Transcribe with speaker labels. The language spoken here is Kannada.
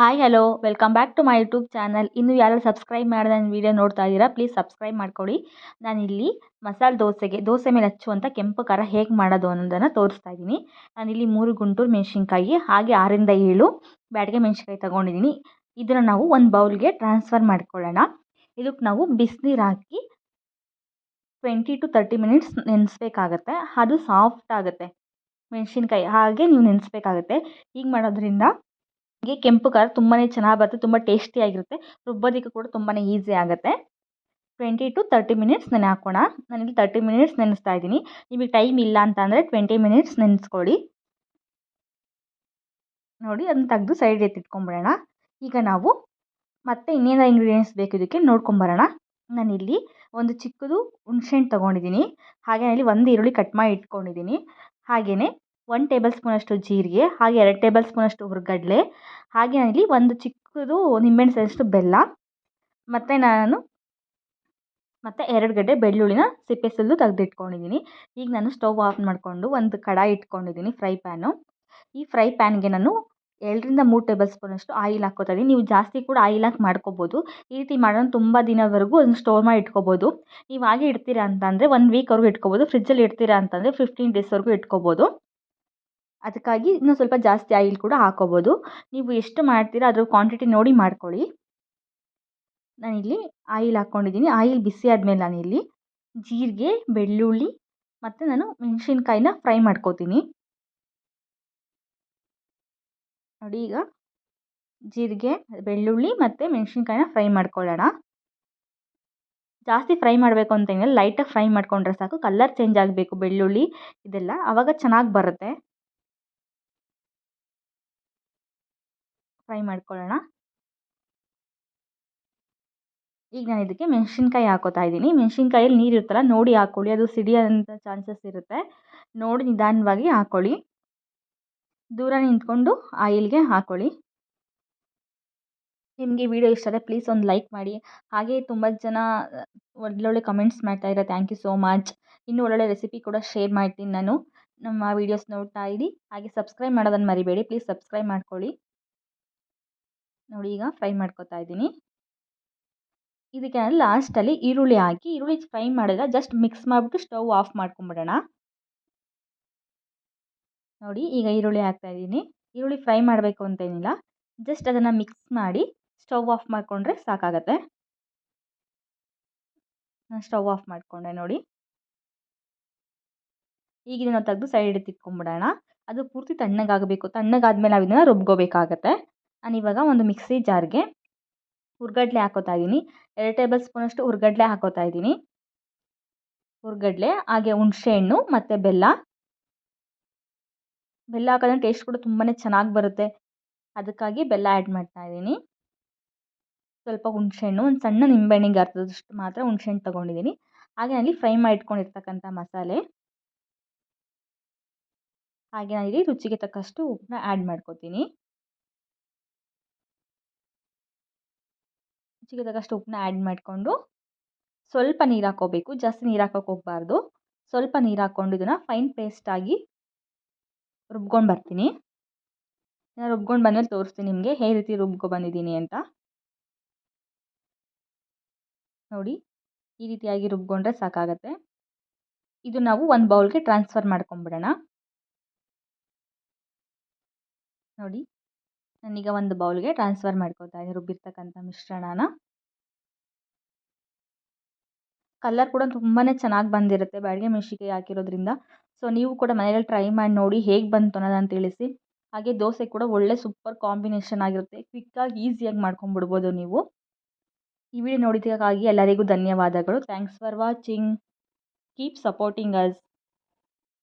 Speaker 1: Hi hello welcome back to my YouTube channel ಇನ್ನು ಯಾರು ಸಬ್ಸ್ಕ್ರೈಬ್ ಮಾಡಿದ ನನ್ನ ವೀಡಿಯೋ ನೋಡ್ತಾ ಇದ್ದೀರಾ ಪ್ಲೀಸ್ ಸಬ್ಸ್ಕ್ರೈಬ್ ಮಾಡ್ಕೊಳ್ಳಿ ನಾನಿಲ್ಲಿ ಮಸಾಲೆ ದೋಸೆಗೆ, ದೋಸೆ ಮೇಲೆ ಹಚ್ಚುವಂಥ ಕೆಂಪು ಖಾರ ಹೇಗೆ ಮಾಡೋದು ಅನ್ನೋದನ್ನು ತೋರಿಸ್ತಾ ಇದ್ದೀನಿ. ನಾನಿಲ್ಲಿ ಮೂರು ಗುಂಟೂರು ಮೆಣಸಿನ್ಕಾಯಿ, ಹಾಗೆ ಆರಿಂದ ಏಳು ಬ್ಯಾಡಗೆ ಮೆಣಸಿನ್ಕಾಯಿ ತೊಗೊಂಡಿದ್ದೀನಿ. ಇದನ್ನು ನಾವು ಒಂದು ಬೌಲ್ಗೆ ಟ್ರಾನ್ಸ್ಫರ್ ಮಾಡ್ಕೊಳ್ಳೋಣ. ಇದಕ್ಕೆ ನಾವು ಬಿಸಿನೀರು ಹಾಕಿ ಟ್ವೆಂಟಿ ಟು ತರ್ಟಿ ಮಿನಿಟ್ಸ್ ನೆನೆಸ್ಬೇಕಾಗತ್ತೆ. ಅದು ಸಾಫ್ಟ್ ಆಗುತ್ತೆ. ಮೆಣಸಿನ್ಕಾಯಿ ಹಾಗೆ ನೀವು ನೆನೆಸ್ಬೇಕಾಗತ್ತೆ. ಹೀಗೆ ಮಾಡೋದ್ರಿಂದ ಹೀಗೆ ಕೆಂಪು ಖಾರ ತುಂಬಾ ಚೆನ್ನಾಗಿ ಬರುತ್ತೆ, ತುಂಬ ಟೇಸ್ಟಿಯಾಗಿರುತ್ತೆ ರುಬ್ಬೋದಕ್ಕೆ ಕೂಡ ತುಂಬಾ ಈಸಿ ಆಗುತ್ತೆ. ಟ್ವೆಂಟಿ ಟು ತರ್ಟಿ ಮಿನಿಟ್ಸ್ ನೆನೆ ಹಾಕೋಣ ನಾನಿಲ್ಲಿ ತರ್ಟಿ ಮಿನಿಟ್ಸ್ ನೆನೆಸ್ತಾ ಇದ್ದೀನಿ. ನಿಮಗೆ ಟೈಮ್ ಇಲ್ಲ ಅಂತ ಅಂದರೆ ಟ್ವೆಂಟಿ ಮಿನಿಟ್ಸ್ ನೆನೆಸ್ಕೊಳ್ಳಿ. ನೋಡಿ, ಅದನ್ನ ತೆಗೆದು ಸೈಡ್ ಎತ್ತಿಟ್ಕೊಂಬಿಡೋಣ ಈಗ ನಾವು ಮತ್ತೆ ಇನ್ನೇನು ಇಂಗ್ರೀಡಿಯೆಂಟ್ಸ್ ಬೇಕು ಇದಕ್ಕೆ ನೋಡ್ಕೊಂಬರೋಣ. ನಾನಿಲ್ಲಿ ಒಂದು ಚಿಕ್ಕದು ಹುಣ್ಸೆಹಣ್ಣು ತೊಗೊಂಡಿದ್ದೀನಿ. ಹಾಗೆ ಇಲ್ಲಿ ಒಂದು ಈರುಳ್ಳಿ ಕಟ್ ಮಾಡಿ ಇಟ್ಕೊಂಡಿದ್ದೀನಿ. ಹಾಗೆಯೇ ಒನ್ ಟೇಬಲ್ ಸ್ಪೂನಷ್ಟು ಜೀರಿಗೆ, ಹಾಗೆ ಎರಡು ಟೇಬಲ್ ಸ್ಪೂನಷ್ಟು ಹುರ್ಗಡ್ಲೆ, ಹಾಗೆ ನಾನಿಲ್ಲಿ ಒಂದು ಚಿಕ್ಕದು ನಿಂಬೆಹಣ್ಣು ಸೈಜಷ್ಟು ಬೆಲ್ಲ, ಮತ್ತು ನಾನು, ಮತ್ತು ಎರಡು ಗಡ್ಡೆ ಬೆಳ್ಳುಳ್ಳಿನ ಸಿಪ್ಪೆ ಸುಲಿದು ತೆಗೆದಿಟ್ಕೊಂಡಿದ್ದೀನಿ. ಈಗ ನಾನು ಸ್ಟವ್ ಆಫ್ ಮಾಡಿಕೊಂಡು ಒಂದು ಕಡಾಯಿ ಇಟ್ಕೊಂಡಿದ್ದೀನಿ ಫ್ರೈ ಪ್ಯಾನು. ಈ ಫ್ರೈ ಪ್ಯಾನ್ಗೆ ನಾನು ಎರಡರಿಂದ ಮೂರು ಟೇಬಲ್ ಸ್ಪೂನಷ್ಟು ಆಯಿಲ್ ಹಾಕ್ಕೋತಾ ನೀವು ಜಾಸ್ತಿ ಕೂಡ ಆಯಿಲ್ ಹಾಕಿ ಮಾಡ್ಕೋಬೋದು. ಈ ರೀತಿ ಮಾಡೋಣ ತುಂಬ ದಿನವರೆಗೂ ಅದನ್ನು ಸ್ಟೋರ್ ಮಾಡಿ ಇಟ್ಕೋಬೋದು. ನೀವು ಹಾಗೆ ಇಡ್ತೀರಾ ಅಂತಂದರೆ ಒನ್ ವೀಕ್ವರೆಗೂ ಇಟ್ಕೋಬೋದು. ಫ್ರಿಜ್ಜಲ್ಲಿ ಇಡ್ತೀರಾ ಅಂತಂದರೆ ಫಿಫ್ಟೀನ್ ಡೇಸ್ವರೆಗೂ ಇಟ್ಕೋಬೋದು. ಅದಕ್ಕಾಗಿ ಇನ್ನೂ ಸ್ವಲ್ಪ ಜಾಸ್ತಿ ಆಯಿಲ್ ಕೂಡ ಹಾಕೋಬೋದು. ನೀವು ಎಷ್ಟು ಮಾಡ್ತೀರಾ ಅದ್ರ ಕ್ವಾಂಟಿಟಿ ನೋಡಿ ಮಾಡ್ಕೊಳ್ಳಿ. ನಾನಿಲ್ಲಿ ಆಯಿಲ್ ಹಾಕ್ಕೊಂಡಿದ್ದೀನಿ. ಆಯಿಲ್ ಬಿಸಿ ಆದಮೇಲೆ ನಾನಿಲ್ಲಿ ಜೀರಿಗೆ, ಬೆಳ್ಳುಳ್ಳಿ ಮತ್ತು ನಾನು ಮೆಣಸಿನ್ಕಾಯಿನ ಫ್ರೈ ಮಾಡ್ಕೋತೀನಿ. ನೋಡಿ ಈಗ ಜೀರಿಗೆ, ಬೆಳ್ಳುಳ್ಳಿ ಮತ್ತು ಮೆಣಸಿನ್ಕಾಯಿನ ಫ್ರೈ ಮಾಡ್ಕೊಳ್ಳೋಣ. ಜಾಸ್ತಿ ಫ್ರೈ ಮಾಡಬೇಕು ಅಂತೇನಿಲ್ಲ ಲೈಟಾಗಿ ಫ್ರೈ ಮಾಡಿಕೊಂಡ್ರೆ ಸಾಕು. ಕಲ್ಲರ್ ಚೇಂಜ್ ಆಗಬೇಕು. ಬೆಳ್ಳುಳ್ಳಿ ಇದೆಲ್ಲ. ಆವಾಗ ಚೆನ್ನಾಗಿ ಬರುತ್ತೆ. ಫ್ರೈ ಮಾಡ್ಕೊಳ್ಳೋಣ. ಈಗ ನಾನು ಇದಕ್ಕೆ ಮೆಣಸಿನ್ಕಾಯಿ ಹಾಕೋತಾ ಇದ್ದೀನಿ. ಮೆಣಸಿನ್ಕಾಯಲ್ಲಿ ನೀರು ಇರುತ್ತಲ್ಲ, ನೋಡಿ ಹಾಕ್ಕೊಳ್ಳಿ ಅದು ಸಿಡಿಯೋಂಥ ಚಾನ್ಸಸ್ ಇರುತ್ತೆ. ನೋಡಿ ನಿಧಾನವಾಗಿ ಹಾಕ್ಕೊಳ್ಳಿ ದೂರ ನಿಂತ್ಕೊಂಡು ಆಯಿಲ್ಗೆ ಹಾಕ್ಕೊಳ್ಳಿ ನಿಮಗೆ ವಿಡಿಯೋ ಇಷ್ಟ ಆದರೆ ಪ್ಲೀಸ್ ಒಂದು ಲೈಕ್ ಮಾಡಿ. ಹಾಗೆ ತುಂಬ ಜನ ಒಳ್ಳೊಳ್ಳೆ ಕಮೆಂಟ್ಸ್ ಮಾಡ್ತಾಯಿದ್ದಾರೆ ಥ್ಯಾಂಕ್ ಯು ಸೋ ಮಚ್ ಇನ್ನೂ ಒಳ್ಳೊಳ್ಳೆ ರೆಸಿಪಿ ಕೂಡ ಶೇರ್ ಮಾಡ್ತೀನಿ ನಾನು. ನಮ್ಮ ವೀಡಿಯೋಸ್ ನೋಡ್ತಾ ಇರಿ. ಹಾಗೆ ಸಬ್ಸ್ಕ್ರೈಬ್ ಮಾಡೋದನ್ನು ಮರಿಬೇಡಿ. ಪ್ಲೀಸ್ ಸಬ್ಸ್ಕ್ರೈಬ್ ಮಾಡ್ಕೊಳ್ಳಿ. ನೋಡಿ ಈಗ ಫ್ರೈ ಮಾಡ್ಕೊತಾ ಇದ್ದೀನಿ. ಇದಕ್ಕೆ ಲಾಸ್ಟಲ್ಲಿ ಈರುಳ್ಳಿ ಹಾಕಿ, ಈರುಳ್ಳಿ ಫ್ರೈ ಮಾಡಿದ್ರೆ ಜಸ್ಟ್ ಮಿಕ್ಸ್ ಮಾಡಿಬಿಟ್ಟು ಸ್ಟವ್ ಆಫ್ ಮಾಡ್ಕೊಂಬಿಡೋಣ. ನೋಡಿ ಈಗ ಈರುಳ್ಳಿ ಹಾಕ್ತಾ ಇದ್ದೀನಿ. ಈರುಳ್ಳಿ ಫ್ರೈ ಮಾಡಬೇಕು ಅಂತೇನಿಲ್ಲ ಜಸ್ಟ್ ಅದನ್ನು ಮಿಕ್ಸ್ ಮಾಡಿ ಸ್ಟವ್ ಆಫ್ ಮಾಡಿಕೊಂಡ್ರೆ ಸಾಕಾಗತ್ತೆ. ನಾನು ಸ್ಟವ್ ಆಫ್ ಮಾಡಿಕೊಂಡೆ ನೋಡಿ. ಈಗ ಇದನ್ನು ತೆಗೆದು ಸೈಡ್ ತಿಕ್ಕೊಂಬಿಡೋಣ ಅದು ಪೂರ್ತಿ ತಣ್ಣಗಾಗಬೇಕು. ತಣ್ಣಗಾದ್ಮೇಲೆ ನಾವು ಇದನ್ನು ರುಬ್ಕೋಬೇಕಾಗತ್ತೆ. ನಾನು ಇವಾಗ ಒಂದು ಮಿಕ್ಸಿ ಜಾರ್ಗೆ ಹುರ್ಗಡ್ಲೆ ಹಾಕೋತಾ ಇದ್ದೀನಿ. ಎರಡು ಟೇಬಲ್ ಸ್ಪೂನಷ್ಟು ಹುರ್ಗಡ್ಲೆ ಹಾಕೋತಾ ಇದ್ದೀನಿ. ಹುರ್ಗಡ್ಲೆ, ಹಾಗೆ ಹುಣಸೆಹಣ್ಣು ಮತ್ತು ಬೆಲ್ಲ. ಬೆಲ್ಲ ಹಾಕೋದ್ರೆ ಟೇಸ್ಟ್ ಕೂಡ ತುಂಬಾ ಚೆನ್ನಾಗಿ ಬರುತ್ತೆ. ಅದಕ್ಕಾಗಿ ಬೆಲ್ಲ ಆ್ಯಡ್ ಮಾಡ್ತಾ ಇದ್ದೀನಿ. ಸ್ವಲ್ಪ ಹುಣಸೆಹಣ್ಣು ಒಂದು ಸಣ್ಣ ನಿಂಬೆಹಣ್ಣಿಗೆ ಅರ್ಧದಷ್ಟು ಮಾತ್ರ ಹುಣಸೆಹಣ್ಣು ತೊಗೊಂಡಿದ್ದೀನಿ. ಹಾಗೆ ಅಲ್ಲಿ ಫ್ರೈ ಮಾಡಿಟ್ಕೊಂಡಿರ್ತಕ್ಕಂಥ ಮಸಾಲೆ. ಹಾಗೆ ನಾನಿಲ್ಲಿ ರುಚಿಗೆ ತಕ್ಕಷ್ಟು ಉಪ್ಪನ್ನ ಆ್ಯಡ್ ಮಾಡ್ಕೋತೀನಿ. ರುಚಿಗೆ ತಕ್ಕಷ್ಟು ಉಪ್ಪನ್ನ ಆ್ಯಡ್ ಮಾಡಿಕೊಂಡು ಸ್ವಲ್ಪ ನೀರು ಹಾಕೋಬೇಕು. ಜಾಸ್ತಿ ನೀರು ಹಾಕೋಕೆ ಹೋಗಬಾರ್ದು. ಸ್ವಲ್ಪ ನೀರು ಹಾಕ್ಕೊಂಡು ಇದನ್ನು ಫೈನ್ ಪೇಸ್ಟಾಗಿ ರುಬ್ಕೊಂಡು ಬರ್ತೀನಿ. ನಾನು ರುಬ್ಕೊಂಡು ಬಂದಮೇಲೆ ತೋರಿಸ್ತೀನಿ ನಿಮಗೆ. ಹೇ ರೀತಿ ರುಬ್ಕೊ ಬಂದಿದ್ದೀನಿ ಅಂತ. ನೋಡಿ, ಈ ರೀತಿಯಾಗಿ ರುಬ್ಕೊಂಡ್ರೆ ಸಾಕಾಗತ್ತೆ. ಇದು ನಾವು ಒಂದು ಬೌಲ್ಗೆ ಟ್ರಾನ್ಸ್ಫರ್ ಮಾಡ್ಕೊಂಬಿಡೋಣ. ನೋಡಿ ನಾನೀಗ ಒಂದು ಬೌಲ್ಗೆ ಟ್ರಾನ್ಸ್ಫರ್ ಮಾಡ್ಕೊತಾ ಇದ್ದೀನಿ ರುಬ್ಬಿರ್ತಕ್ಕಂಥ ಮಿಶ್ರಣನ. ಕಲರ್ ಕೂಡ ತುಂಬಾ ಚೆನ್ನಾಗಿ ಬಂದಿರುತ್ತೆ ಬಾಡಿಗೆ ಮೆಣಸಿನ್ಕಾಯಿ ಹಾಕಿರೋದ್ರಿಂದ. ಸೊ, ನೀವು ಕೂಡ ಮನೆಯಲ್ಲಿ ಟ್ರೈ ಮಾಡಿ ನೋಡಿ ಹೇಗೆ ಬಂತು ಅಂತ ತಿಳಿಸಿ. ಹಾಗೆ ದೋಸೆ ಕೂಡ ಒಳ್ಳೆ ಸೂಪರ್ ಕಾಂಬಿನೇಷನ್ ಆಗಿರುತ್ತೆ. ಕ್ವಿಕ್ಕಾಗಿ ಈಸಿಯಾಗಿ ಮಾಡ್ಕೊಂಡ್ಬಿಡ್ಬೋದು ನೀವು. ಈ ವಿಡಿಯೋ ನೋಡಿದ್ದಕ್ಕಾಗಿ ಎಲ್ಲರಿಗೂ ಧನ್ಯವಾದಗಳು. Thanks for watching. Keep supporting us